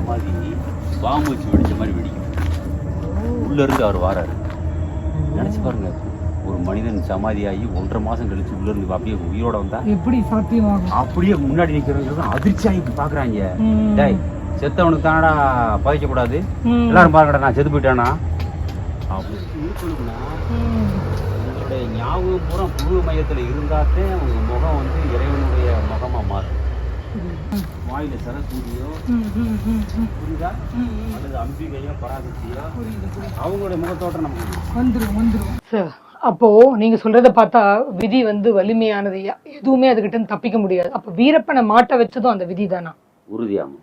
சமாதி பாம்பு வச்சு வெடிச்ச மாதிரி வெடிக்கும். உள்ள இருந்து அவர் வாராரு. நினைச்சு பாருங்க ஒரு மனிதன் சமாதியாகி ஒன்றரை மாசம் கழிச்சு உள்ள இருந்து அப்படியே உயிரோட வந்தா எப்படி சாத்தியமாகும்? அப்படியே முன்னாடி நிக்கிறவங்க அதிர்ச்சியாகி பாக்குறாங்க. ம். டேய் செத்தவனுக்கு தானடா பதிக்கக்கூடாது. எல்லாரும் பாருங்கடா நான் செத்து போயிட்டானா. உங்களுடைய ஞாபகம் பூரா புழு மையத்தில் இருந்தாத்தே உங்க முகம் வந்து இறைவனுடைய முகமா மாறும். வாயில சரஸ்வதியோ. புரியுதா. அல்லது அம்பிகையோ பராசக்தியோ. அவங்களுடைய முகத்தோட்டம் நமக்கு வந்துரும். வந்துரும் சார் அப்போ நீங்க சொல்றத பார்த்தா விதி வந்து வலிமையானது. எதுவுமே அதுகிட்ட தப்பிக்க முடியாது. அப்ப வீரப்பனை மாட்ட வச்சதும் அந்த விதி தானா உறுதியாகும்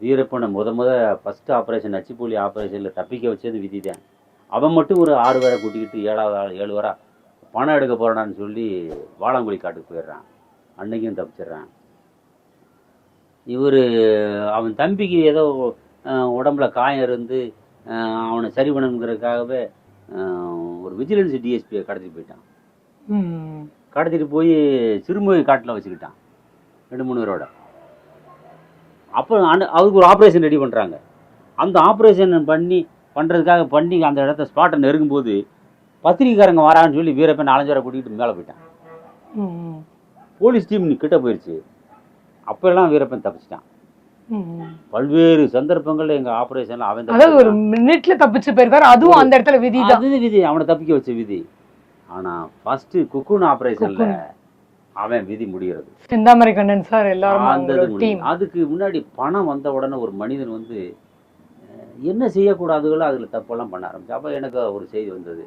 வீரப்பனை முத முத ஃபர்ஸ்ட் ஆப்ரேஷன் நச்சுப்பூலி ஆப்ரேஷனில் தப்பிக்க வச்சது விதி தான் அவன் மட்டும் ஒரு ஆறு பேரை கூட்டிக்கிட்டு ஏழாவது ஆள் ஏழு வரா பணம் எடுக்க போறானான்னு சொல்லி வாழாங்குழி காட்டுக்கு போயிடுறான். அன்னைக்கும் தப்பிச்சிடுறான். இவர் அவன் தம்பிக்கு ஏதோ உடம்புல காயம் இருந்து அவனை சரி பண்ணணுங்கிறதுக்காகவே ஒரு விஜிலன்ஸ் டிஎஸ்பியை கடத்திட்டு போயிட்டான். கடத்திட்டு போய் சிறுமுகை காட்டில் வச்சுக்கிட்டான். ரெண்டு மூணு பேரோட. அப்போ அவருக்கு ஒரு ஆப்ரேஷன் ரெடி பண்ணுறாங்க அந்த ஆப்ரேஷன் பண்ணி பண்ணுறதுக்காக பண்ணி அந்த இடத்த ஸ்பாட்டை நெருங்கும்போது பத்திரிக்கைக்காரங்க வரான்னு சொல்லி வீரப்பன் நாலஞ்சு பேரை கூட்டிகிட்டு மேலே போயிட்டான். போலீஸ் டீம் கிட்ட போயிடுச்சு அப்போல்லாம் வீரப்பன் தப்பிச்சிட்டான். பல்வேறு சந்தர்ப்பங்கள்ல எங்கள் ஆப்ரேஷனில் அவன் அதாவது ஒரு. மினிட்ல தப்பிச்சு போயிருக்காரு அதுவும் அந்த இடத்துல விதி அது விதி அவனை தப்பிக்க வச்ச விதி. ஆனால் ஃபஸ்ட்டு குக்குன் ஆப்ரேஷனில். அவன் விதி முடிகிறது. செந்தாமரை கண்ணன் சார் எல்லாரும் அந்த அதுக்கு முன்னாடி பணம் வந்த உடனே ஒரு மனிதன் வந்து என்ன செய்யக்கூடாதுகளோ அதில் தப்பெல்லாம் பண்ண ஆரம்பிச்சு அப்போ எனக்கு ஒரு செய்தி வந்தது.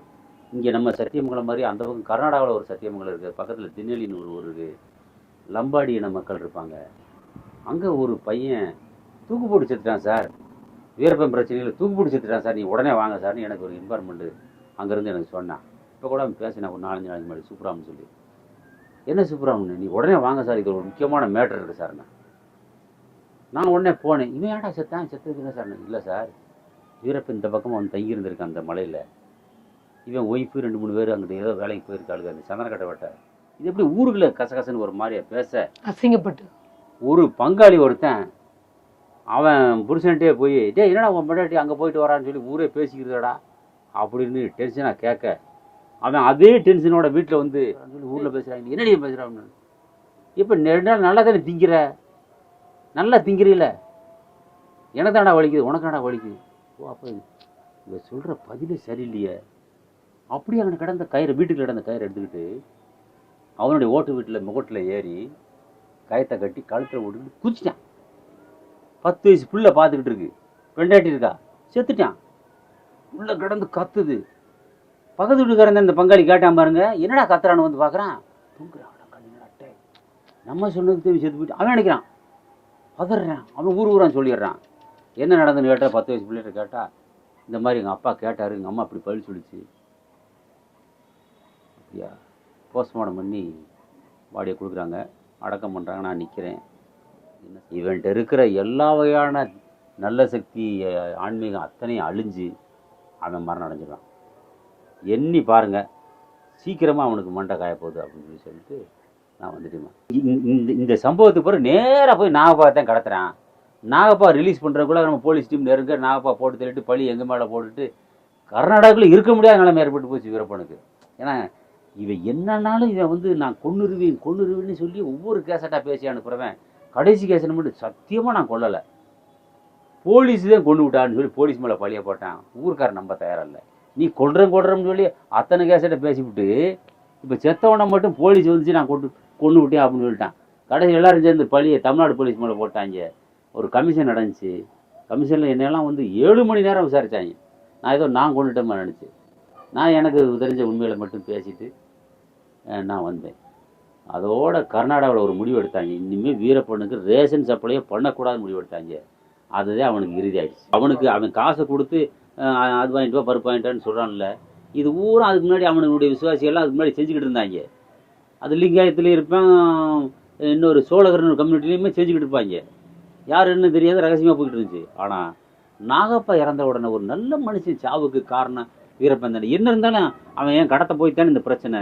இங்கே நம்ம சத்தியமங்கலம் மாதிரி அந்த பக்கம் கர்நாடகாவில் ஒரு சத்தியமங்கலம் இருக்குது பக்கத்தில் திருநெல்லின்னு ஒரு ஊர் இருக்குது லம்பாடி இன மக்கள் இருப்பாங்க. அங்கே ஒரு பையன் தூக்கு போட்டு செத்துட்டான் சார். வீரப்பன் பிரச்சனையில் தூக்கு போட்டு செத்துட்டான் சார். நீ உடனே வாங்க சார்னு எனக்கு ஒரு இன்ஃபார்மெண்ட்டு அங்கேருந்து எனக்கு சொன்னான். இப்போ கூட அவன் பேசினேன் ஒரு நாலஞ்சு நாளைக்கு முன்னாடி சூப்பராம்னு சொல்லி. என்ன சூப்பராம்னு? நீ உடனே வாங்க சார். இது ஒரு முக்கியமான மேட்டர் இருக்குது சார் நான் நான் உடனே போனேன். இவன் ஏன்டா செத்தான்? செத்துருக்குங்க சார் இல்லை சார். வீரப்பன் இந்த பக்கம் அவன் தங்கியிருந்திருக்கான் அந்த மலையில். இவன் ஒய்ஃபு ரெண்டு மூணு பேர் அங்கிட்ட ஏதோ வேலைக்கு போயிருக்காளுங்க. அந்த சந்தனக்கட்டை வட்டை. இது எப்படி ஊருக்குள்ள கசகசன்னு ஒரு மாதிரியா பேச? அசிங்கப்பட்டு. ஒரு பங்காளி ஒருத்தன் அவன் புருஷன்ட்டே போய் டேய் என்னடா உன் பொண்டாட்டி அங்கே போயிட்டு வரான்னு சொல்லி ஊரே பேசிக்கிறதடா? அப்படின்னு டென்ஷனாக கேட்க. அவன் அதே டென்ஷனோட வீட்டில் வந்து சொல்லி ஊரில் பேசுகிறாங்க என்னடி பேசுகிறான்னு இப்போ ரெண்டு நாள் நல்லா தானே திங்கிற? நல்லா திங்கிறீல எனக்கு தானடா வலிக்குது உனக்கு தானடா வலிக்குது. ஓ அப்போ இவ சொல்கிற பதிலே சரியில்லையே. அப்படியே அங்கே கிடந்த கயிறை வீட்டுக்கு கிடந்த கயிறை எடுத்துக்கிட்டு அவனுடைய ஓட்டு வீட்டில் முகட்டில் ஏறி கயத்தை கட்டி கழுத்தில் விட்டுக்கிட்டு குதிச்சிட்டான். பத்து வயசு புள்ள பார்த்துக்கிட்டு இருக்கு. பெண்டாட்டி இருக்கா? செத்துட்டான். உள்ள கிடந்து கத்துது. பக்கத்து வீட்டுக்காரன் இந்த பங்காளி கேட்டான் பாருங்க. என்னடா கத்துறான்னு வந்து பார்க்குறான் தூங்குறான். நம்ம சொன்னது தேவை செத்து போயிட்டு அவன் நினைக்கிறான். பதறான். அவன் ஊர் ஊரான் சொல்லிடுறான். என்ன நடந்துன்னு கேட்டால் பத்து வயசு பிள்ளைகிட்ட கேட்டால் இந்த மாதிரி எங்கள் அப்பா கேட்டார். எங்கள் அம்மா அப்படி பழி சொல்லிச்சு. அப்படியா? போஸ்ட்மார்ட்டம் பண்ணி பாடியை கொடுக்குறாங்க. அடக்கம் பண்ணுறாங்க நான் நிற்கிறேன் என்ன இவன்ட்ட இருக்கிற எல்லா வகையான நல்ல சக்தி ஆன்மீகம் அத்தனையும் அழிஞ்சு அவன் மரணம் அடைஞ்சிடுவான் எண்ணி பாருங்க. சீக்கிரமாக அவனுக்கு மண்டை காயப்போகுது அப்படின்னு சொல்லி சொல்லிட்டு நான் வந்துட்டேன். இந்த- இந்த இந்த சம்பவத்துக்கு பிறகு நேராக போய் நாகப்பா தான் கடத்துகிறான் நாகப்பா ரிலீஸ் பண்ணுறக்குள்ள நம்ம போலீஸ் டீம் நெருங்க நாகப்பா போட்டு தள்ளிட்டு பழி எங்கள் மேலே போட்டுட்டு கர்நாடகாவில் இருக்க முடியாத நிலைமை ஏற்பட்டு போச்சு வீரப்பனுக்கு ஏன்னா இவன் என்னன்னாலும் இவன் வந்து நான் கொன்னுருவேன் கொன்னுருவேன்னு சொல்லி ஒவ்வொரு கேசட்டாக பேசி அனுப்புகிறவன் கடைசி கேஸை மட்டும் சத்தியமாக நான் கொல்லலை. போலீஸ் தான் கொண்டு விட்டான்னு சொல்லி போலீஸ் மேலே பழிய போட்டான். ஊர்க்காரன் நம்ப தயாரில்ல. நீ கொல்றேன் கொல்றேன்னு சொல்லி அத்தனை கேசட்டை பேசிவிட்டு இப்போ செத்தவனை மட்டும் போலீஸ் வந்துச்சு நான் கொண்டு கொண்டு விட்டேன் அப்படின்னு சொல்லிட்டான். கடைசி எல்லாரும் சேர்ந்து பழியை தமிழ்நாடு போலீஸ் மேலே போட்டாங்க. ஒரு கமிஷன் நடந்துச்சு. கமிஷனில் என்னெல்லாம் வந்து ஏழு மணி நேரம் விசாரித்தாங்க நான் ஏதோ நான் கொண்டுட்டேன் நினச்சி. நான் எனக்கு தெரிஞ்ச உண்மையில் மட்டும் பேசிட்டு நான் வந்தேன். அதோட கர்நாடகாவில் ஒரு முடிவு எடுத்தாங்க. இனிமேல் வீரப்பனுக்கு ரேஷன் சப்ளையே பண்ணக்கூடாதுன்னு முடிவு எடுத்தாங்க. அதுதான் அவனுக்கு இறுதி அவனுக்கு அவன் காசை கொடுத்து அது வாங்கிட்டு வா பருப்பு வாங்கிட்டான்னு சொல்கிறான்ல இது ஊரா அதுக்கு முன்னாடி அவனுடைய விசுவாசிகள்லாம் அதுக்கு முன்னாடி செஞ்சுக்கிட்டு இருந்தாங்க. அது லிங்காயத்துலேயும் இருப்பான் இன்னொரு சோழகர்னு கம்யூனிட்டிலையுமே செஞ்சுக்கிட்டு இருப்பாங்க. யார் என்ன தெரியாத ரகசியமாக போய்கிட்டு இருந்துச்சு. ஆனால் நாகப்பா இறந்த உடனே ஒரு நல்ல மனுஷன் சாவுக்கு காரணம் வீரப்பன் தானே என்ன இருந்தாலும் அவன் ஏன் கடத்த போய்த்தானே இந்த பிரச்சனை.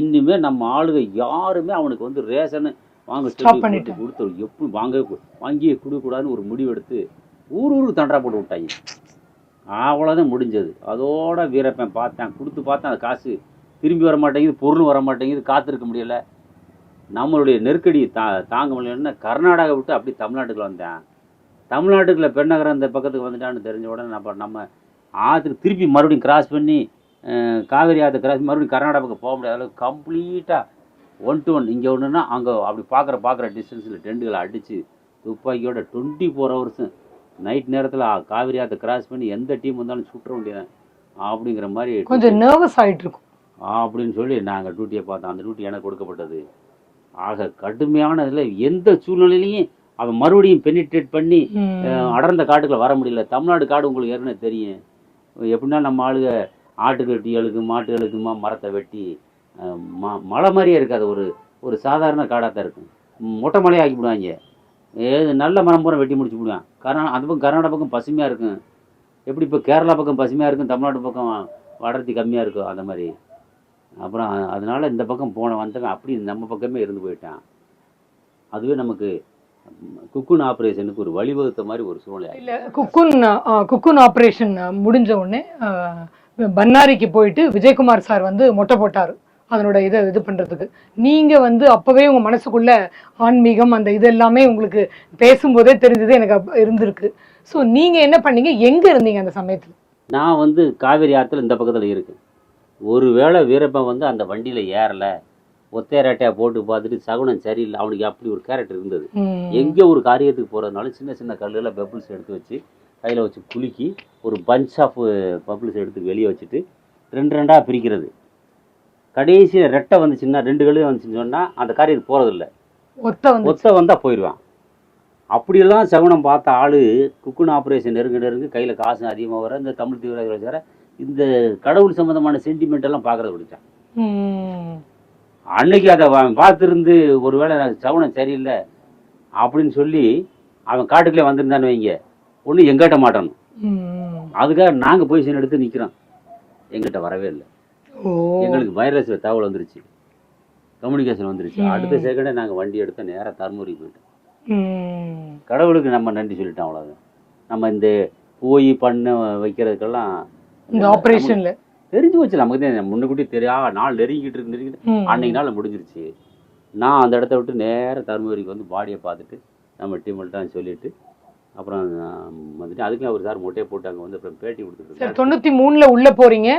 இன்னுமே நம்ம ஆளுங்க யாருமே அவனுக்கு வந்து ரேஷன் வாங்க பண்ணிட்டேன். கொடுத்து எப்படி வாங்க வாங்கியே கொடுக்கூடாதுன்னு ஒரு முடிவு எடுத்து ஊர் ஊருக்கு தண்டரா போட்டு விட்டாங்க. அவ்வளோதான் முடிஞ்சது. அதோட வீரப்பன் பார்த்தேன் கொடுத்து பார்த்தேன் அந்த காசு. திரும்பி வர மாட்டேங்குது பொருள் வர மாட்டேங்குது காத்திருக்க முடியல. நம்மளுடைய நெருக்கடி தா தாங்க முடியலன்னு கர்நாடகா விட்டு அப்படியே தமிழ்நாட்டுக்குள்ள வந்தேன். தமிழ்நாட்டுக்குள்ள பெண்ணகரம் இந்த பக்கத்துக்கு வந்துட்டான்னு தெரிஞ்ச உடனே நம்ம நம்ம ஆற்றுக்கு திருப்பி மறுபடியும் கிராஸ் பண்ணி காவேரி ஆற்று கிராஸ் மறுபடியும் கர்நாடகா பக்கம் போக முடியாத. அளவுக்கு கம்ப்ளீட்டாக ஒன் டு ஒன் இங்கே ஒன்றுனா அங்கே அப்படி பார்க்குற பார்க்குற டிஸ்டன்ஸில் டெண்டுகளை அடித்து துப்பாக்கியோட டுவெண்ட்டி ஃபோர் ஹவர்ஸும் நைட் நேரத்தில் காவிரி ஆற்றை கிராஸ் பண்ணி எந்த டீம் வந்தாலும் சுற்ற வேண்டியதான் அப்படிங்கிற மாதிரி கொஞ்சம் நர்வஸ் ஆயிட்டு இருக்கும் அப்படின்னு சொல்லி நாங்கள் டியூட்டியை பார்த்தோம். அந்த டியூட்டி எனக்கு கொடுக்கப்பட்டது. ஆக கடுமையானதில் எந்த சூழ்நிலையிலையும் அவன் மறுபடியும் பெனிட்ரேட் பண்ணி அடர்ந்த காட்டுக்குள்ள வர முடியல. தமிழ்நாடு காடு உங்களுக்கு ஏற்கனவே தெரியும். எப்படின்னா நம்ம ஆளுக ஆட்டுக்கட்டிகளுக்கு மாட்டுகளுக்குமா மரத்தை வெட்டி ம மலை மாதிரியே இருக்காது. ஒரு ஒரு சாதாரண காடாக தான் இருக்கும் மொட்டை மலையை ஆக்கி விடுவாங்க. ஏது நல்ல மரம் பூரா வெட்டி முடிச்சு விடுவான் கர்நா அந்த பக்கம் கர்நாடக பக்கம் பசுமையாக இருக்கும். எப்படி இப்போ கேரளா பக்கம் பசுமையாக இருக்கும் தமிழ்நாடு பக்கம் அடர்த்தி கம்மியாக இருக்கும் அந்த மாதிரி. அப்புறம் அதனால் இந்த பக்கம் போன வந்தவன் அப்படி நம்ம பக்கமே இருந்து போயிட்டான். அதுவே நமக்கு குக்குன் ஆப்ரேஷனுக்கு ஒரு வழிவகுத்த மாதிரி ஒரு சூழ்நிலை. இல்ல குக்குன் குக்குன் ஆபரேஷன் முடிஞ்ச உடனே பன்னாரிக்கு போயிட்டு விஜயகுமார் சார் வந்து மொட்டை போட்டாரு அதனோட இதை இது பண்றதுக்கு. நீங்க வந்து அப்பவே உங்க மனசுக்குள்ள ஆன்மீகம் அந்த இது எல்லாமே உங்களுக்கு பேசும்போதே தெரிஞ்சது எனக்கு இருந்திருக்கு. ஸோ நீங்க என்ன பண்ணீங்க? எங்க இருந்தீங்க அந்த சமயத்துல? நான் வந்து காவேரி ஆற்றுல இந்த பக்கத்தில் இருக்கு ஒருவேளை வீரப்பன் வந்து அந்த வண்டியில் ஏறல ஒத்தையராட்டையா போட்டு பார்த்துட்டு சகுனம் சரியில்லை. அவனுக்கு அப்படி ஒரு கேரக்டர் இருந்தது. எங்கே ஒரு காரியத்துக்கு போகிறதுனால சின்ன சின்ன கல்லுல பெப்பிள்ஸ் எடுத்து வச்சு கையில் வச்சு குலுக்கி ஒரு பஞ்ச் ஆஃப் பப்பிள்ஸ் எடுத்து வெளியே வச்சுட்டு ரெண்டு ரெண்டாக பிரிக்கிறது. கடைசியில் ரெட்டை வந்துச்சுன்னா ரெண்டு கல்லு வந்துச்சுன்னு சொன்னால் அந்த காரியத்துக்கு போகிறதில்ல ஒத்த வந்து ஒத்த வந்தால் போயிடுவான் அப்படியெல்லாம் சகுனம் பார்த்த ஆள் குக்குன் ஆப்ரேஷன் நெருங்க நெருங்க கையில் காசு அதிகமாக வர இந்த தமிழ் தீவிரவாதிகளை சேர இந்த கடவுள் சம்மந்தமான சென்டிமெண்ட் எல்லாம் பார்க்கறது பிடிச்சான். அன்னைக்கு அதை அவன் பார்த்துருந்து ஒருவேளை நான் சகுனம் சரியில்லை அப்படின்னு சொல்லி அவன் காட்டுக்குள்ளே வந்திருந்தான்னு வைங்க. ஒன்றும் எங்கிட்ட மாட்டணும். அதுக்காக நாங்கள் பொசிஷன் எடுத்து நிற்கிறோம் எங்கிட்ட வரவே இல்லை. எங்களுக்கு வைரஸில் தகவல் வந்துருச்சு. கம்யூனிகேஷன் வந்துருச்சு. அடுத்த செகண்டே நாங்கள் வண்டி எடுத்து நேராக தர்மபுரி போயிட்டோம். கடவுளுக்கு நம்ம நன்றி சொல்லிட்டோம் அவ்வளோதான் நம்ம இந்த போய் பண்ண வைக்கிறதுக்கெல்லாம் இந்த ஆபரேஷன்ல தெரிஞ்சு வச்சு நமக்கு தான் முன்னுக்கூட்டி தெரியா நாள் நெருங்கிட்டு இருக்கு நெருங்கிட்டு. அன்னைக்கு நாள் முடிஞ்சிருச்சு. நான் அந்த இடத்த விட்டு நேராக தருமபுரிக்கு வந்து பாடியை பார்த்துட்டு நம்ம டீம்கிட்ட சொல்லிட்டு அப்புறம் வந்துட்டு அதுக்கு அவர் சார் மொட்டையை போட்டு அங்கே வந்து அப்புறம் பேட்டி சார். தொண்ணூத்தி மூணுல உள்ள போறீங்க.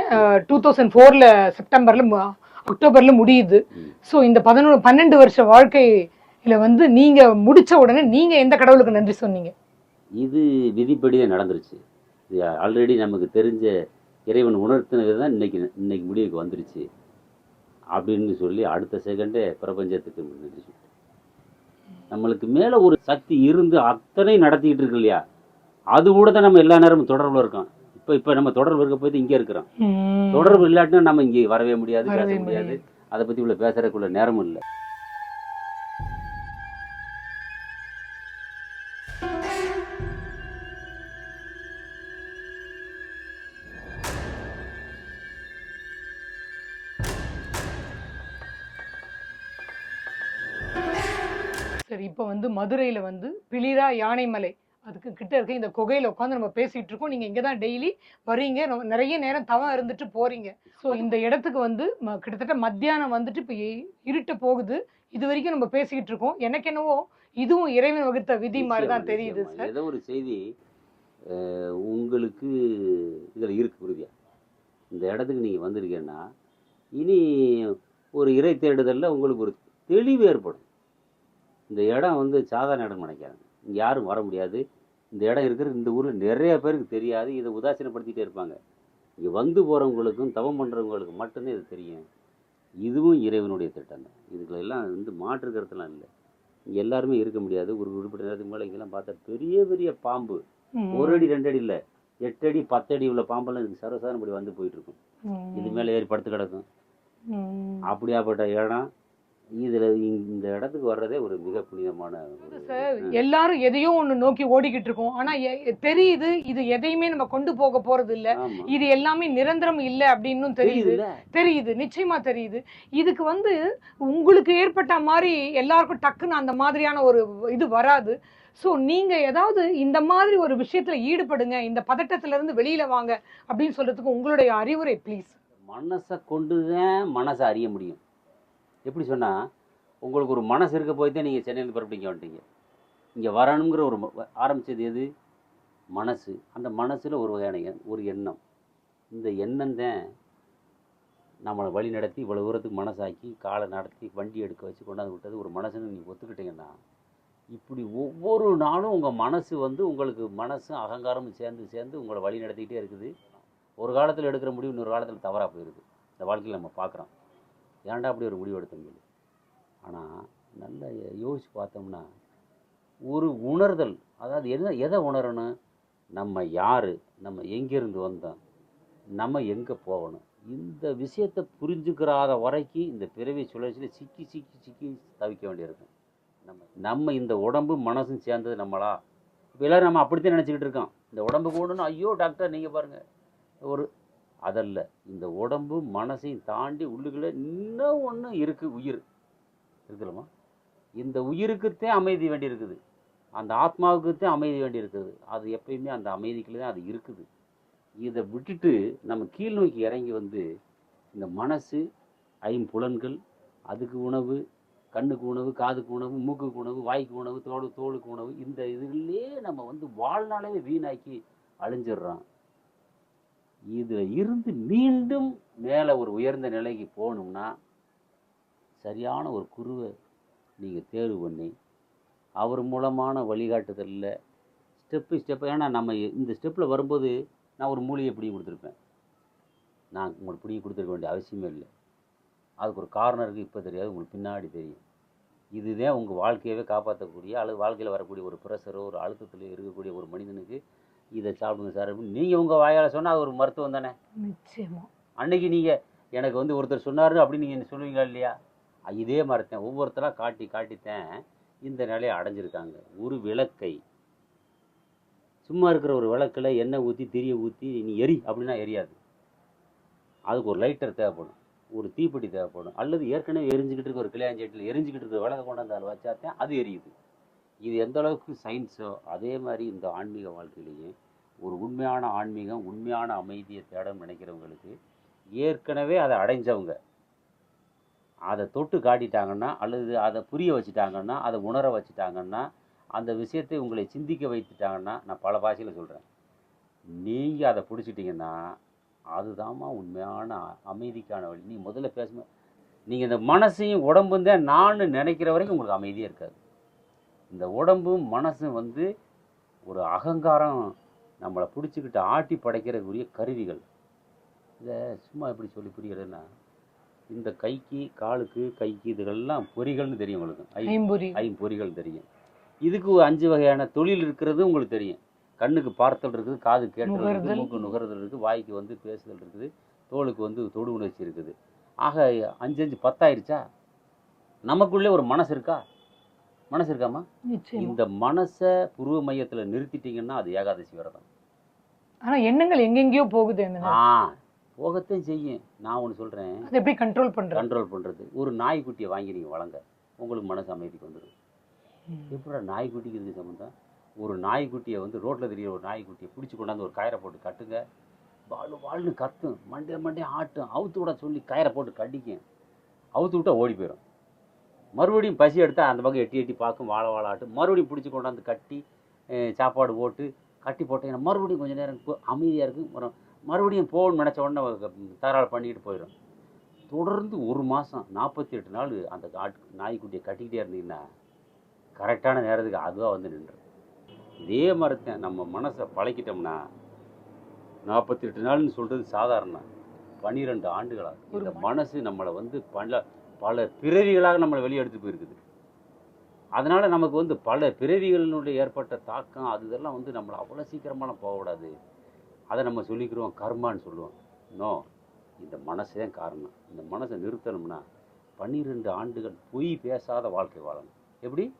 டூ தௌசண்ட் ஃபோர்ல செப்டம்பர்ல அக்டோபர்ல முடியுது. சோ இந்த பதினொன்று பன்னெண்டு வருஷ வாழ்க்கையில வந்து நீங்க முடிச்ச உடனே நீங்க எந்த கடவுளுக்கு நன்றி சொன்னீங்க? இது விதிப்படி தான் நடந்துருச்சு. இது ஆல்ரெடி நமக்கு தெரிஞ்ச இறைவன் உணர்த்தினது தான் இன்னைக்கு இன்னைக்கு முடிவுக்கு வந்துருச்சு அப்படின்னு சொல்லி அடுத்த செகண்டே பிரபஞ்சத்துக்கு நன்றி. நம்மளுக்கு மேலே ஒரு சக்தி இருந்து அத்தனை நடத்திக்கிட்டு இருக்கு இல்லையா அது கூட தான் நம்ம எல்லா நேரமும் தொடர்பில் இருக்கோம் இப்போ இப்போ நம்ம தொடர்பு இருக்க போய் இங்கே இருக்கிறோம். தொடர்பு இல்லாட்டினா நம்ம இங்கே வரவே முடியாது பேச முடியாது. அதை பற்றி உள்ள பேசுறதுக்குள்ள நேரமும் இல்லை சரி இப்போ வந்து மதுரையில வந்து பிளிரா யானைமலை அதுக்கு கிட்ட இருக்க இந்த குகையில உட்காந்து நம்ம பேசிட்டு இருக்கோம். நீங்க இங்க தான் டெய்லி வரீங்க நிறைய நேரம் தவம் இருந்துட்டு போறீங்க. ஸோ இந்த இடத்துக்கு வந்து கிட்டத்தட்ட மத்தியானம் வந்துட்டு இப்போ இருட்ட போகுது. இது வரைக்கும் நம்ம பேசிக்கிட்டு இருக்கோம். எனக்கு என்னவோ இதுவும் இறைவன் வகுத்த விதி மாதிரி தான் தெரியுது. சார். ஏதோ ஒரு செய்தி உங்களுக்கு இதில் இருக்கு புரியுதா இந்த இடத்துக்கு நீங்கள் வந்திருக்கீங்கன்னா இனி ஒரு இறை தேடுதலில் உங்களுக்கு ஒரு தெளிவு ஏற்படும். இந்த இடம் வந்து சாதாரண இடம் நினைக்காது இங்கே யாரும் வர முடியாது. இந்த இடம் இருக்கிறது இந்த ஊரில் நிறைய பேருக்கு தெரியாது. இதை உதாசீனப்படுத்திட்டே இருப்பாங்க. இங்கே வந்து போகிறவங்களுக்கும் தவம் பண்ணுறவங்களுக்கு மட்டும்தான் இது தெரியும். இதுவும் இறைவனுடைய திட்டம் தான் இதுக்குள்ள எல்லாம் வந்து மாற்று கருத்துலாம் இல்லை. இங்கே எல்லாருமே இருக்க முடியாது. ஒரு குறிப்பிட்ட நேரத்துக்கு மேலே இங்கெல்லாம் பார்த்தா பெரிய பெரிய பாம்பு. ஒரு அடி ரெண்டு அடி இல்லை. எட்டு அடி பத்து அடி உள்ள பாம்பெல்லாம் இதுக்கு சர்வசாதாரண இப்படி வந்து போயிட்டு இருக்கும். இது மேலே ஏறி படுத்து கிடக்கும். அப்படியாப்பட்ட இடம். இதில் இந்த இடத்துக்கு வர்றதே ஒரு மிக புனிதமான சார் எல்லாரும் எதையோ ஒண்ணு நோக்கி ஓடிக்கிட்டு இருக்கோம். ஆனா தெரியுது இது எதையுமே நம்ம கொண்டு போக போறது இல்ல. இது எல்லாமே நிரந்தரம் இல்ல அப்படின்னு தெரியுது. தெரியுது நிச்சயமா தெரியுது. இதுக்கு வந்து உங்களுக்கு ஏற்பட்ட மாதிரி எல்லாருக்கும் டக்குன்னு அந்த மாதிரியான ஒரு இது வராது. சோ நீங்க ஏதாவது இந்த மாதிரி ஒரு விஷயத்துல ஈடுபடுங்க இந்த பதட்டத்துல இருந்து வெளியில வாங்க அப்படின்னு சொல்றதுக்கு உங்களுடைய அறிவுரை ப்ளீஸ். மனசை கொண்டு தான் மனசை அறிய முடியும். எப்படி சொன்னால் உங்களுக்கு ஒரு மனசு இருக்க போய் தான் நீங்கள் சென்னையில் புறப்பட்டீங்க வந்துட்டீங்க. இங்கே வரணுங்கிற ஒரு ஆரம்பித்தது எது? மனசு. அந்த மனசில் ஒரு வகையான ஒரு எண்ணம். இந்த எண்ணம் தான் நம்மளை வழி நடத்தி இவ்வளோ தூரத்துக்கு மனசாக்கி காலை நடத்தி வண்டி எடுக்க வச்சு கொண்டாந்து விட்டது ஒரு மனசுன்னு நீங்கள் ஒத்துக்கிட்டீங்கன்னா இப்படி ஒவ்வொரு நாளும் உங்கள் மனசு வந்து உங்களுக்கு மனசும் அகங்காரமும் சேர்ந்து சேர்ந்து உங்களை வழி நடத்திக்கிட்டே இருக்குது. ஒரு காலத்தில் எடுக்கிற முடிவு இன்னொரு காலத்தில் தவறாக போயிருக்கு இந்த வாழ்க்கையில் நம்ம பார்க்குறோம் ஏன்டா அப்படி ஒரு முடிவு எடுத்தோம் சொல்லி. ஆனால் நல்லா யோசித்து பார்த்தோம்னா ஒரு உணர்தல் அதாவது என்ன எதை உணரணும்? நம்ம யார்? நம்ம எங்கேருந்து வந்தோம்? நம்ம எங்கே போகணும்? இந்த விஷயத்தை புரிஞ்சுக்கிறாத வரைக்கும் இந்த பிறவி சுழற்சியில் சிக்கி சிக்கி சிக்கி தவிக்க வேண்டியிருக்கும். நம்ம நம்ம இந்த உடம்பு மனசும் சேர்ந்தது நம்மளா? இப்போ எல்லோரும் நம்ம அப்படித்தான் நினச்சிக்கிட்டு இருக்கோம். இந்த உடம்பு கூடணும் ஐயோ டாக்டர் நீங்கள் பாருங்கள் ஒரு அதல்ல. இந்த உடம்பு மனசையும் தாண்டி உள்ளுக்குள்ளே இன்னும் ஒன்று இருக்குது உயிர். இருக்குல்லம்மா இந்த உயிருக்குத்தான் அமைதி வேண்டி இருக்குது அந்த ஆத்மாவுக்குத்தான் அமைதி வேண்டி இருக்குது அது எப்பயுமே அந்த அமைதிக்குள்ளே தான் அது இருக்குது. இதை விட்டுட்டு நம்ம கீழ் நோக்கி இறங்கி வந்து இந்த மனசு ஐம்புலன்கள் அதுக்கு உணவு கண்ணுக்கு உணவு காதுக்கு உணவு மூக்குக்கு உணவு வாய்க்கு உணவு தோடு தோலுக்கு உணவு இந்த இதுலேயே நம்ம வந்து வாழ்நாளவே வீணாக்கி அழிஞ்சிடுறோம் இதில் இருந்து மீண்டும் மேலே ஒரு உயர்ந்த நிலைக்கு போகணும்னா சரியான ஒரு குருவை நீங்கள் தேர்வு பண்ணி அவர் மூலமான வழிகாட்டுதலில் ஸ்டெப்பு ஸ்டெப்பு ஏன்னா நம்ம இந்த ஸ்டெப்பில் வரும்போது நான் ஒரு மூலிகை பிடிங்கி கொடுத்துருப்பேன். நான் உங்களுக்கு பிடிங்கி கொடுத்துருக்க வேண்டிய அவசியமே இல்லை. அதுக்கு ஒரு காரணம் இருக்குது இப்போ தெரியாது உங்களுக்கு பின்னாடி தெரியும். இதுதான் உங்கள் வாழ்க்கையவே காப்பாற்றக்கூடிய அல்லது வாழ்க்கையில் வரக்கூடிய ஒரு ப்ரெஷரோ ஒரு அழுத்தத்தில் இருக்கக்கூடிய ஒரு மனிதனுக்கு இதை சாப்பிடுங்க சார் அப்படின்னு. நீங்கள் உங்கள் வாயால் சொன்னால் அது ஒரு மருத்துவம் தானே? நிச்சயமா. அன்னைக்கு நீங்கள் எனக்கு வந்து ஒருத்தர் சொன்னார் அப்படின்னு நீங்கள் சொல்லுவீங்களா இல்லையா? இதே மரத்தேன் ஒவ்வொருத்தராக காட்டி காட்டித்தேன் இந்த நிலையை அடைஞ்சிருக்காங்க. ஒரு விளக்கை. சும்மா இருக்கிற ஒரு விளக்கில் எண்ணெய் ஊற்றி திரிய ஊற்றி நீ எரி அப்படின்னா எரியாது. அதுக்கு ஒரு லைட்டர் தேவைப்படும். ஒரு தீப்பெட்டி தேவைப்படும். அல்லது ஏற்கனவே எரிஞ்சுக்கிட்டு இருக்க ஒரு கிளியாஞ்சேட்டில் எரிஞ்சுக்கிட்டு இருக்க விளக்க கொண்டாந்து அதில் வச்சாத்தான் அது எரியுது. இது எந்த அளவுக்கு சயின்ஸோ அதே மாதிரி இந்த ஆன்மீக வாழ்க்கையிலையும் ஒரு உண்மையான ஆன்மீகம் உண்மையான அமைதியை தேடன்னு நினைக்கிறவங்களுக்கு ஏற்கனவே அதை அடைஞ்சவங்க. அதை தொட்டு காட்டிட்டாங்கன்னா அல்லது அதை புரிய வச்சுட்டாங்கன்னா அதை உணர வச்சுட்டாங்கன்னா அந்த விஷயத்தை உங்களை சிந்திக்க வைத்துட்டாங்கன்னா நான் பல பாஷையில் சொல்கிறேன் நீங்கள் அதை பிடிச்சிட்டிங்கன்னா அதுதாம்மா உண்மையான அமைதிக்கான வழி. நீ முதல்ல பேசுங்க நீங்கள் இந்த மனசையும் உடம்பும் தான் நான் நினைக்கிற வரைக்கும் உங்களுக்கு அமைதியே இருக்காது. இந்த உடம்பும் மனசும் வந்து ஒரு அகங்காரம் நம்மளை பிடிச்சிக்கிட்டு ஆட்டி படைக்கிறக்கூடிய கருவிகள். இதை சும்மா எப்படி சொல்லி புரிகிறதுன்னா இந்த கைக்கு காலுக்கு கைக்கு இதுகள்லாம் பொறிகள்னு தெரியும் உங்களுக்கு. ஐம்பொறி. ஐம்பொறிகள் தெரியும். இதுக்கு அஞ்சு வகையான தொழில் இருக்கிறது உங்களுக்கு தெரியும். கண்ணுக்கு பார்த்தல் இருக்குது காது கேட்டல் இருக்குது. மூக்கு நுகர்தல் இருக்குது வாய்க்கு வந்து பேசுதல் இருக்குது தோலுக்கு வந்து தொடு உணர்ச்சி இருக்குது. ஆக அஞ்சு அஞ்சு பத்தாயிருச்சா? நமக்குள்ளே ஒரு மனசு இருக்கா? மனசு இருக்காமா? இந்த மனசை புருவ மையத்தில் நிறுத்திட்டீங்கன்னா அது ஏகாதசி விரதம். ஆனா எண்ணங்கள் எங்கெங்கேயோ போகுது ஆ. போகத்தான் செய்யும். நான் ஒன்று சொல்கிறேன் அதை எப்படி கண்ட்ரோல் பண்றது? கண்ட்ரோல் பண்ணுறது ஒரு நாய்க்குட்டியை வாங்கி நீங்கள் வளங்க. உங்களுக்கு மனசு அமைதிக்கு வந்துடும் எப்படா நாய்க்குட்டிக்கு இதுக்கு சம்மந்தம் ஒரு நாய்க்குட்டியை வந்து ரோட்டில் தெரியுற ஒரு நாய்க்குட்டியை பிடிச்சி கொண்டாந்து ஒரு கயிறை போட்டு கட்டுங்க. வாழ் வாழ்னு கத்தும். மண்டே மண்டே ஆட்டும். அவுத்து விட சொல்லி கயிறை போட்டு கடிக்கும். அவுத்து விட்டா ஓடி போயிடும் மறுபடியும் பசி எடுத்தால் அந்த பக்கம் எட்டி எட்டி பார்க்கும் வாழ வாழ ஆட்டும் மறுபடியும் பிடிச்சி கொண்டாந்து கட்டி சாப்பாடு போட்டு கட்டி போட்டீங்கன்னா மறுபடியும் கொஞ்சம் நேரம் அமைதியாக இருக்கும் மறு- மறுபடியும் போகணும்னு நினச்ச உடனே தகராறு பண்ணிக்கிட்டு போயிடும். தொடர்ந்து ஒரு மாதம் நாற்பத்தி எட்டு நாள் அந்த ஆட் நாய்க்குட்டியை கட்டிக்கிட்டே இருந்தீங்கன்னா கரெக்டான நேரத்துக்கு அதுவாக வந்து நின்றுடும் இதே மாதிரி நம்ம மனசை பழக்கிட்டோம்னா நாற்பத்தி எட்டு நாள்னு சொல்கிறது சாதாரணம் பன்னிரெண்டு ஆண்டுகளாக இந்த மனசு. நம்மளை வந்து பல பல பிறவிகளாக நம்மளை வெளியே எடுத்து போயிருக்குது. அதனால் நமக்கு வந்து பல பிறவிகளினுடைய ஏற்பட்ட தாக்கம் அது இதெல்லாம் வந்து நம்மளை அவ்வளோ சீக்கிரமாலாம் போகக்கூடாது. அதை நம்ம சொல்லிக்கிறோம் கர்மான்னு சொல்லுவோம். நோ இந்த மனசே தான் காரணம். இந்த மனசை நிறுத்தணும்னா பன்னிரெண்டு ஆண்டுகள் பொய் பேசாத வாழ்க்கை வாழணும். எப்படி?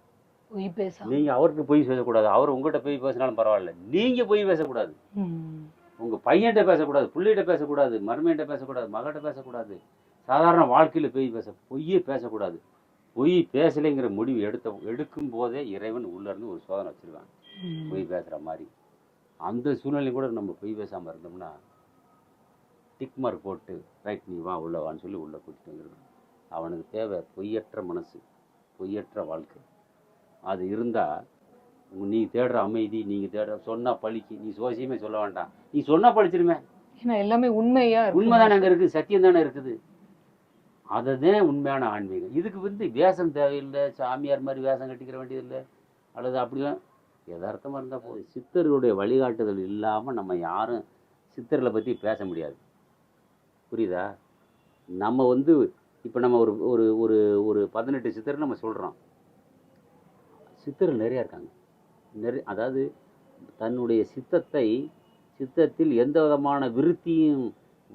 பொய் பேசாம நீங்க அவருக்கு பொய் பேசக்கூடாது. அவர் உங்ககிட்ட பொய் பேசினாலும் பரவாயில்ல. நீங்க பொய் பேசக்கூடாது. ம். உங்க பையன்கிட்ட பேசக்கூடாது. பிள்ளைகிட்ட பேசக்கூடாது. மருமையிட்ட பேசக்கூடாது. மகள்கிட்ட பேசக்கூடாது. சாதாரண வாழ்க்கையில பொய் பேச பொய்யே பேசக்கூடாது. பொய் பேசலைங்கிற முடிவு எடுத்த எடுக்கும் போதே இறைவன் உள்ள இருந்து ஒரு சோதனை வச்சிருக்கான். ம். பொய் பேசுற மாதிரி. அந்த சூழ்நிலை கூட நம்ம பொய் பேசாம இருந்தோம்னா டிக் மார்க் போட்டு ரைட் நீ வா உள்ள வான்னு சொல்லி உள்ள கூட்டிட்டு வந்துருக்கோம் அவனுக்கு தேவை பொய்யற்ற மனசு பொய்யற்ற வாழ்க்கை. அது இருந்தா உங்க- நீ தேடுற அமைதி நீங்க தேடுற சொன்னா பழிக்கு நீ சோசியமே சொல்ல வேண்டாம். நீ சொன்னா பழிச்சிருமே. ஏன்னா எல்லாமே உண்மையா இருக்கு உண்மைதானே அங்க இருக்கு சத்தியம் தானே இருக்குது. அதுதான் உண்மையான ஆன்மீகம். இதுக்கு வந்து வேஷம் தேவையில்லை சாமியார் மாதிரி வேஷம் கட்டிக்கிற வேண்டியதில்லை. அல்லது அப்படிலாம் எதார்த்தமாக இருந்தால் போதும். சித்தர்களுடைய வழிகாட்டுதல் இல்லாமல் நம்ம யாரும் சித்தர்களை பற்றி பேச முடியாது. புரியுதா? நம்ம வந்து இப்போ நம்ம ஒரு ஒரு ஒரு ஒரு பதினெட்டு சித்தர் நம்ம சொல்கிறோம் சித்தர்கள் நிறைய இருக்காங்க. நிறைய அதாவது தன்னுடைய சித்தத்தை சித்தத்தில் எந்த விதமான விருத்தியும்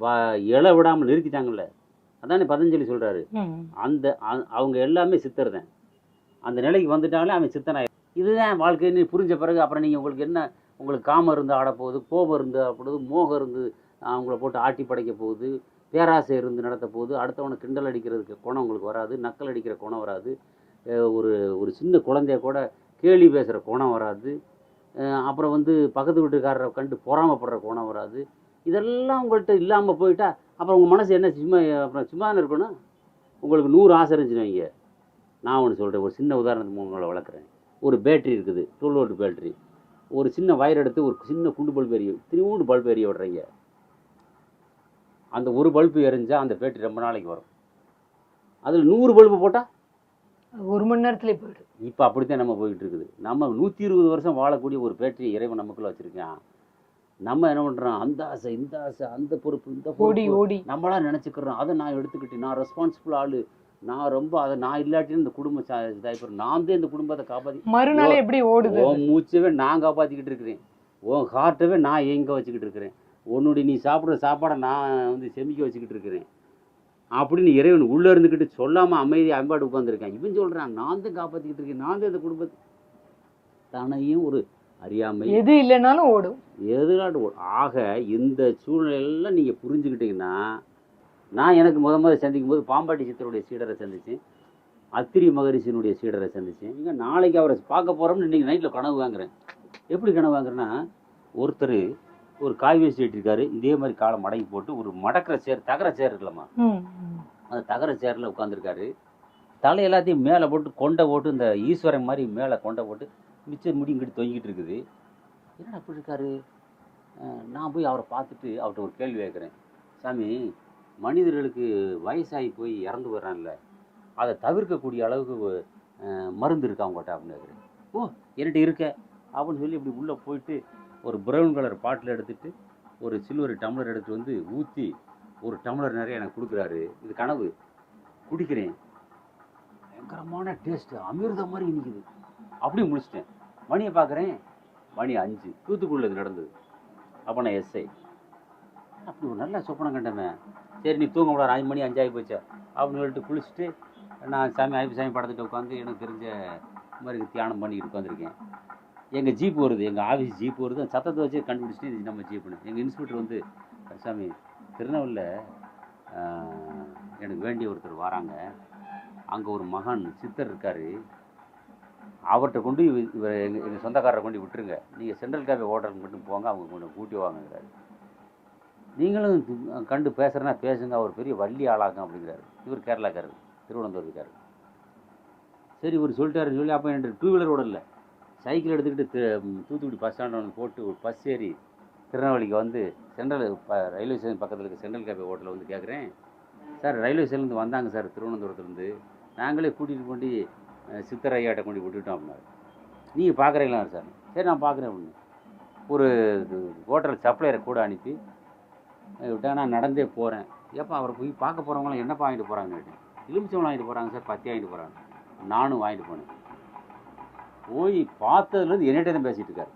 வா இழ விடாமல் நிறுத்திட்டாங்கல்ல? அதானே பதஞ்சலி சொல்றாரு. ம். அந்த அவங்க எல்லாமே சித்தர் தான் அந்த நிலைக்கு வந்துட்டாலே அவன் சித்தனாய் இதுதான் வாழ்க்கைன்னு புரிஞ்ச பிறகு அப்புறம் நீங்கள் உங்களுக்கு என்ன உங்களுக்கு காமம் இருந்து ஆட போகுது கோபம் இருந்து ஆடப்போகுது மோகம் இருந்து அவங்கள போட்டு ஆட்டி படைக்க போகுது பேராசை இருந்து நடத்த போகுது அடுத்தவனை கிண்டல் அடிக்கிறதுக்கு குணம் உங்களுக்கு வராது நக்கல் அடிக்கிற குணம் வராது ஒரு ஒரு சின்ன குழந்தைய கூட கேலி பேசுகிற குணம் வராது அப்புறம் வந்து பக்கத்து வீட்டுக்காரரை கண்டு பொறாமப்படுற குணம் வராது. இதெல்லாம் உங்கள்கிட்ட இல்லாமல் போயிட்டா அப்புறம் உங்கள் மனசு என்ன சும்மா அப்புறம் சும்மா தானே இருக்கணும் உங்களுக்கு நூறு ஆசை இருந்துச்சுன்னு வைங்க. நான் ஒன்று சொல்கிறேன் ஒரு சின்ன உதாரணத்துக்கு உங்களை வளர்க்குறேன். ஒரு பேட்டரி இருக்குது டுவெல் வோல்ட் பேட்டரி. ஒரு சின்ன வயர் எடுத்து ஒரு சின்ன குண்டு பல்ப் எரிய திருவுண்டு பல்ப் எரிய விடுறீங்க. அந்த ஒரு பல்பு எரிஞ்சா அந்த பேட்டரி ரொம்ப நாளைக்கு வரும். அதில் நூறு பல்பு போட்டால் ஒரு மணி நேரத்துல போயிடும். இப்போ அப்படித்தான் நம்ம போயிட்டு இருக்குது. நம்ம நூற்றி இருபது வருஷம் வாழக்கூடிய ஒரு பேட்டரி இறைவன் நமக்குள்ள வச்சுருக்கான். நம்ம என்ன பண்ணுறோம் அந்த ஆசை இந்த ஆசை அந்த பொறுப்பு இந்த ஓடி ஓடி. நம்மளா நினச்சிக்கிறோம். அதை நான் எடுத்துக்கிட்டு நான் ரெஸ்பான்சிபிள் ஆளு. நான் ரொம்ப அதை நான் இல்லாட்டியும் இந்த குடும்பம் இதாயிப்போம் நான் தான் இந்த குடும்பத்தை காப்பாற்றி மறுநாள் எப்படி ஓடுது? உன் மூச்சவே நான் காப்பாற்றிக்கிட்டு இருக்கிறேன். உன் ஹார்ட்டவே நான் எங்க வச்சுக்கிட்டு இருக்கிறேன்? உன்னுடைய நீ சாப்பிட்ற சாப்பாடை நான் வந்து செமிக்க வச்சுக்கிட்டு இருக்கிறேன். அப்படின்னு இறைவன் உள்ளே இருந்துக்கிட்டு சொல்லாமல் அமைதி அம்பாடு உட்காந்துருக்கேன் இவன் சொல்கிறான் நான் தான் காப்பாற்றிக்கிட்டு இருக்கேன். நான் தான் இந்த குடும்பத்தை தன்னையும் ஒரு அறியாமை. எது இல்லைனாலும் ஓடும். எதிராட்டு ஓ- ஆக இந்த சூழ்நிலையெல்லாம் நீங்கள் புரிஞ்சுக்கிட்டீங்கன்னா நான் எனக்கு முத முத சந்திக்கும் போது பாம்பாட்டி சித்தருடைய சீடரை சந்திச்சேன். அத்திரி மகரிஷினுடைய சீடரை சந்திச்சேன். இங்கே நாளைக்கு அவரை பார்க்க போகிறோம்னு இன்றைக்கி நைட்டில் கனவு வாங்குறேன். எப்படி கனவு வாங்குறேன்னா ஒருத்தர் ஒரு காய் வேஸ்ட் இருக்காரு. இதே மாதிரி காலை மடக்கி போட்டு ஒரு மடக்கிற சேர் தகர சேர் இருக்கலாமா. அந்த தகர சேரில் உட்காந்துருக்காரு தலை எல்லாத்தையும் மேலே போட்டு கொண்டை போட்டு இந்த ஈஸ்வரன் மாதிரி மேலே கொண்டை போட்டு மிச்சம் முடி இங்கிட்டு தொங்கிட்டு இருக்குது. என்னடா அப்படி இருக்காரு? நான் போய் அவரை பார்த்துட்டு அவர்கிட்ட ஒரு கேள்வி கேட்குறேன். சாமி மனிதர்களுக்கு வயசாகி போய் இறந்து வர்றான்ல. அதை தவிர்க்கக்கூடிய அளவுக்கு மருந்து இருக்கா உங்கள்கிட்ட அப்படின்னு கேட்குறேன். ஓ என்கிட்ட இருக்க. அப்படின்னு சொல்லி இப்படி உள்ளே போயிட்டு ஒரு ப்ரௌன் கலர் பாட்டில் எடுத்துகிட்டு ஒரு சில்வர் டம்ளர் எடுத்து வந்து ஊற்றி ஒரு டம்ளர் நிறைய எனக்கு கொடுக்குறாரு. இது கனவு. குடிக்கிறேன். பயங்கரமான டேஸ்ட்டு அமிர்தம் மாதிரி இனிக்குது அப்படியே முடிச்சிட்டேன். மணியை பார்க்குறேன். மணி அஞ்சு. தூத்துக்குடியில் இது நடந்தது. அப்போ நான் எஸ்ஐ அப்படி ஒரு நல்ல சொப்பனம் கண்டமே சரி நீ தூங்க விடாது. அஞ்சு மணி அஞ்சாகி போச்சா? அப்படின்னு சொல்லிட்டு குளிச்சுட்டு நான் சாமி ஐப்பு சாமி படத்துட்டு உட்காந்து எனக்கு தெரிஞ்ச மாதிரி தியானம் பண்ணிக்கிட்டு உட்காந்துருக்கேன். எங்கள் ஜீப் வருது எங்கள் ஆஃபீஸ் ஜீப் வருது அந்த சத்தத்தை வச்சு கண்டுபிடிச்சிட்டு இது நம்ம ஜீப்னு எங்கள் இன்ஸ்பெக்டர் வந்து சாமி திருநெல்வேலியில் எனக்கு வேண்டிய ஒருத்தர் வராங்க. அங்கே ஒரு மகான் சித்தர் இருக்கார். அவர்கிட்ட கொண்டு இவர் எங்கள் எங்கள் சொந்தக்காரரை கொண்டு விட்டுருங்க. நீங்கள் சென்ட்ரல் கேஃபே ஹோட்டலுக்கு மட்டும் போங்க அவங்க கொஞ்சம் கூட்டி வாங்கிறாரு நீங்களும் கண்டு பேசுகிறேன்னா பேசுங்க அவர் பெரிய வள்ளி ஆளாகும் அப்படிங்கிறாரு. இவர் கேரளாக்காரர் திருவனந்தபுரத்துக்காரர். சரி இவர் சொல்லிட்டாருன்னு சொல்லி அப்போ என்கிட்ட டூ வீலர் ஓடல. சைக்கிள் எடுத்துக்கிட்டு தூத்துக்குடி பஸ் ஸ்டாண்ட் ஒன்று போட்டு ஒரு பஸ் ஏறி திருநெல்வேலிக்கு வந்து சென்ட்ரல் இப்போ ரயில்வே ஸ்டேஷன் பக்கத்தில் இருக்க சென்ட்ரல் கேஃபே ஹோட்டலில் வந்து கேட்குறேன். சார் ரயில்வே ஸ்டேஷன்லேருந்து வந்தாங்க சார் திருவனந்தபுரத்துலேருந்து. நாங்களே கூட்டிகிட்டு கொண்டு அஹ், சித்தர் ஐயாட்ட கொண்டு விட்டுட்டோம் அப்படின்னாரு. நீங்கள் பார்க்குறீங்களா சார்? சரி நான் பார்க்குறேன் அப்படின்னு. ஒரு ஹோட்டல் சப்ளையரை கூட அனுப்பி அஹ், விட்டா நான் நடந்தே போகிறேன் ஏப்பா அவரை போய் பார்க்க போகிறவங்களாம் என்னப்பா வாங்கிட்டு போகிறாங்கன்னு எலுமிச்சம் வாங்கிட்டு போகிறாங்க சார் பத்தி வாங்கிட்டு போகிறாங்க நானும் வாங்கிட்டு போனேன். போய் பார்த்ததுலேருந்து என்னிட்டே தான் பேசிகிட்டு இருக்காரு.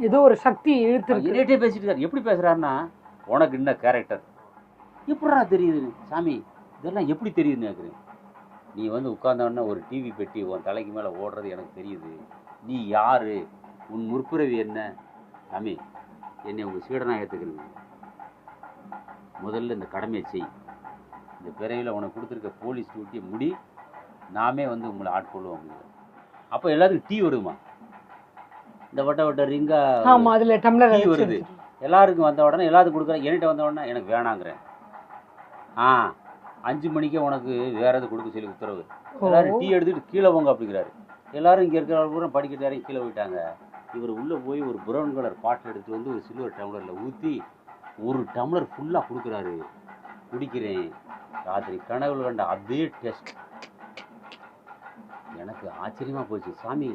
ஏதோ ஒரு சக்தி இழுத்துருக்கு என்னிட்டே பேசிட்டு இருக்காரு. எப்படி பேசுறாருன்னா உனக்கு என்ன கேரக்டர் எப்படா தெரியுது சாமி இதெல்லாம் எப்படி தெரியுதுன்னு கேட்குறேன் நீ வந்து உட்கார்ந்தவொடனே ஒரு டிவி பெட்டி உன் தலைக்கு மேலே ஓடுறது எனக்கு தெரியுது. நீ யாரு? உன் முற்பிறவி என்ன? சாமி என்னை உங்கள் சீடனாக ஏற்றுக்கிறீங்க முதல்ல இந்த கடமையை செய். இந்த பிறவியில் உனக்கு கொடுத்துருக்க போலீஸ் டியூட்டியை முடி. நாமே வந்து உங்களை ஆட்கொள்வோம் அப்போ எல்லாத்துக்கும் டீ வருமா? இந்த வட்ட வட்ட ரிங்கா டீ வருது. எல்லாருக்கும் வந்த உடனே எல்லாத்துக்கும் கொடுக்குறேன். என்கிட்ட வந்த உடனே எனக்கு வேணாங்கிறேன். ஆ அஞ்சு மணிக்கே உனக்கு வேற எது கொடுக்க சொல்லி உத்தரவு. எல்லாரும் டீ எடுத்துட்டு கீழே போங்க அப்படிங்கிறாரு. எல்லாரும் இங்கே இருக்கிற பூரா படிக்கிட்டு இறங்கி கீழே போயிட்டாங்க. இவர் உள்ளே போய் ஒரு ப்ரௌன் கலர் பாட்டில் எடுத்து வந்து ஒரு சில்வர் டம்ளரில் ஊற்றி ஒரு டம்ளர் ஃபுல்லாக கொடுக்குறாரு. குடிக்கிறேன். ராத்திரி கனவுல கண்ட அதே டேஸ்ட் எனக்கு ஆச்சரியமாக போச்சு. சாமி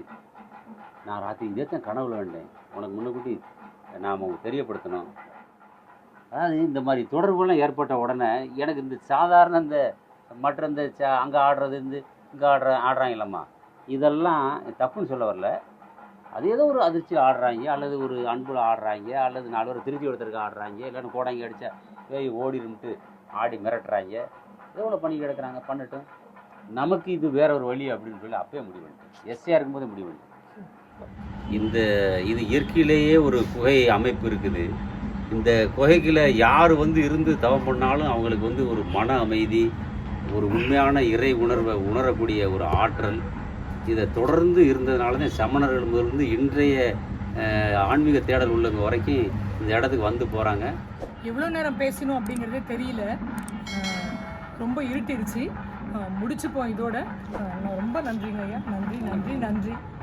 நான் ராத்திரி இதே தான் கனவுல கண்டேன். உனக்கு முன்னக்கூட்டி நாம் தெரியப்படுத்தணும். அதாவது இந்த மாதிரி தொடர்புலாம் ஏற்பட்ட உடனே எனக்கு இந்த சாதாரண இந்த மற்ற இந்த அங்கே ஆடுறது இந்த இங்கே ஆடுற ஆடுறாங்கல்லம்மா. இதெல்லாம் தப்புன்னு சொல்ல வரல. அது ஏதோ ஒரு அதிர்ச்சி ஆடுறாங்க அல்லது ஒரு அன்புல ஆடுறாங்க அல்லது நாலு பேர் திருச்சி ஒருத்தருக்கு ஆடுறாங்க இல்லைன்னு கோடாங்கி அடித்தா ஏய் ஓடிரும்ட்டு ஆடி மிரட்டுறாங்க. எவ்வளோ பண்ணி கிடக்குறாங்க பண்ணட்டும். நமக்கு இது வேற ஒரு வழி அப்படின்னு சொல்லி அப்பயே முடிவு பண்ணிட்டேன் எஸ்ஏஆர் இருக்கும்போதே முடிவு பண்ணிட்டேன் இந்த இது இயற்கையிலேயே ஒரு குகை அமைப்பு இருக்குது. இந்த குகைக்குள்ள யார் வந்து இருந்து தவம் பண்ணாலும் அவங்களுக்கு வந்து ஒரு மன அமைதி ஒரு உண்மையான இறை உணர்வை உணரக்கூடிய ஒரு ஆற்றல். இதை தொடர்ந்து இருந்ததுனால தான் சமணர்கள் முதலிருந்து இன்றைய ஆன்மீக தேடல் உள்ளவங்க வரைக்கும் இந்த இடத்துக்கு வந்து போகிறாங்க எவ்வளோ நேரம் பேசணும் அப்படிங்கிறதே தெரியல. ரொம்ப இருட்டிருச்சு. முடிச்சுப்போம் இதோட. ரொம்ப நன்றிங்க ஐயா. நன்றி நன்றி நன்றி.